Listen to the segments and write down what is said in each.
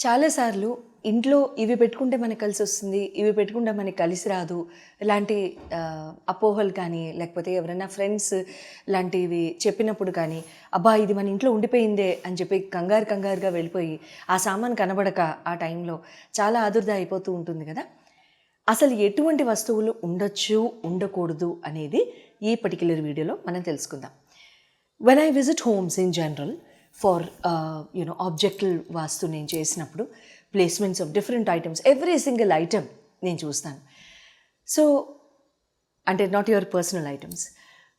చాలాసార్లు ఇంట్లో ఇవి పెట్టుకుంటే మనకు కలిసి వస్తుంది ఇవి పెట్టుకుంటే మనకి కలిసి రాదు. ఇలాంటి అపోహలు కానీ లేకపోతే ఎవరైనా ఫ్రెండ్స్ లాంటివి చెప్పినప్పుడు కానీ అబ్బా ఇది మన ఇంట్లో ఉండిపోయిందే అని చెప్పి కంగారు కంగారుగా వెళ్ళిపోయి ఆ సామాన్ కనబడక ఆ టైంలో చాలా ఆదుర్ద అయిపోతూ ఉంటుంది కదా. అసలు ఎటువంటి వస్తువులు ఉండొచ్చు ఉండకూడదు అనేది ఈ పర్టికులర్ వీడియోలో మనం తెలుసుకుందాం. When I visit homes in general for you know objective vastu నేను చేసినప్పుడు placements of different items every single item నేను చూస్తాను. సో అంటే not your personal items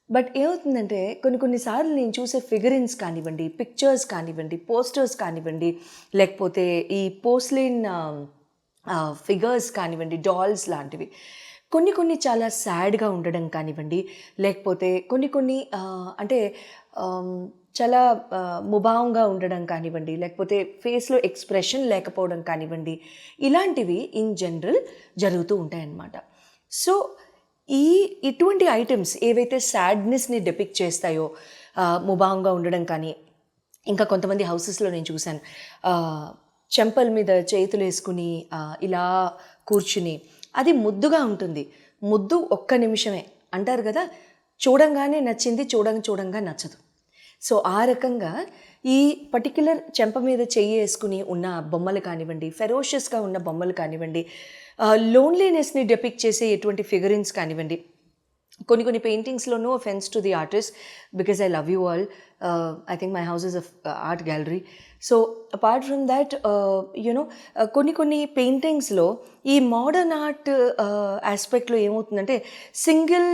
but ఏమవుతుందంటే కొన్ని కొన్నిసార్లు నేను చూసే ఫిగరిన్స్ కానివ్వండి పిక్చర్స్ కానివ్వండి పోస్టర్స్ కానివ్వండి లేకపోతే ఈ పోస్లిన్ ఫిగర్స్ um, uh, కానివ్వండి డాల్స్ లాంటివి. కొన్ని కొన్ని చాలా సాడ్గా ఉండడం కానివ్వండి లేకపోతే కొన్ని కొన్ని అంటే చాలా ముభావంగా ఉండడం కానివ్వండి లేకపోతే ఫేస్లో ఎక్స్ప్రెషన్ లేకపోవడం కానివ్వండి ఇలాంటివి ఇన్ జనరల్ జరుగుతూ ఉంటాయన్నమాట. సో ఈ ఇటువంటి ఐటమ్స్ ఏవైతే సాడ్నెస్ని డెపిక్ట్ చేస్తాయో ముభావంగా ఉండడం కానీ ఇంకా కొంతమంది హౌసెస్లో నేను చూశాను చెంపల మీద చేతులు వేసుకుని ఇలా కూర్చుని అది ముద్దుగా ఉంటుంది. ముద్దు ఒక్క నిమిషమే. అంటారు కదా చూడంగానే నచ్చింది చూడంగా చూడంగా నచ్చదు. సో ఆ రకంగా ఈ పర్టిక్యులర్ చెంప మీద చెయ్యి వేసుకుని ఉన్న బొమ్మలు కానివ్వండి ఫెరోషియస్గా ఉన్న బొమ్మలు కానివ్వండి లోన్లీనెస్ని డెపిక్ చేసే ఎటువంటి ఫిగరిన్స్ కానివ్వండి కొన్ని కొన్ని పెయింటింగ్స్లో no offence to the artist because I love you all I think my house is a art gallery so apart from that you know కొన్ని కొన్ని పెయింటింగ్స్లో ఈ మోడర్న్ ఆర్ట్ ఆస్పెక్ట్లో ఏమవుతుందంటే సింగిల్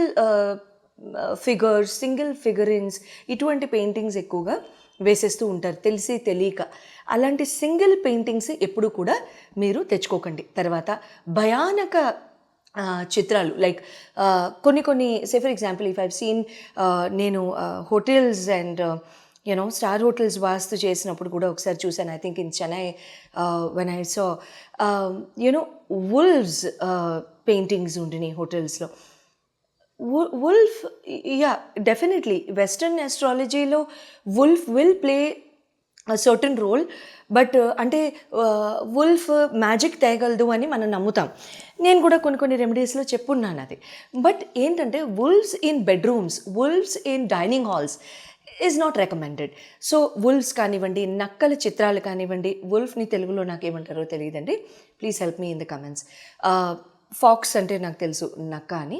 ఫిగర్స్ సింగిల్ ఫిగరిన్స్ ఇటువంటి పెయింటింగ్స్ ఎక్కువగా వేసేస్తూ ఉంటారు. తెలిసి తెలియక. అలాంటి సింగిల్ పెయింటింగ్స్ ఎప్పుడు కూడా మీరు తెచ్చుకోకండి. తర్వాత భయానక చిత్రాలు. లైక్ కొన్ని కొన్ని say for example if I've seen నేను hotels and you know star hotels vastu చేసినప్పుడు కూడా ఒకసారి చూశాను. I think in Chennai when I saw you know wolves paintings ఉండినాయి హోటల్స్లో wolf yeah definitely western ఎస్ట్రాలజీలో wolf will play certain role but అంటే uh, wolf magic తేగలదు అని మనం నమ్ముతాం. నేను కూడా కొన్ని కొన్ని రెమెడీస్లో చెప్పున్నాను అది. బట్ ఏంటంటే wolfs in bedrooms wolfs in dining halls is not recommended so wolfs కానివ్వండి నక్కల చిత్రాలు కానివ్వండి వుల్ఫ్ని తెలుగులో నాకు ఏమంటారో తెలియదండి. Please help me in the comments fox అంటే నాకు తెలుసు నక్క అని.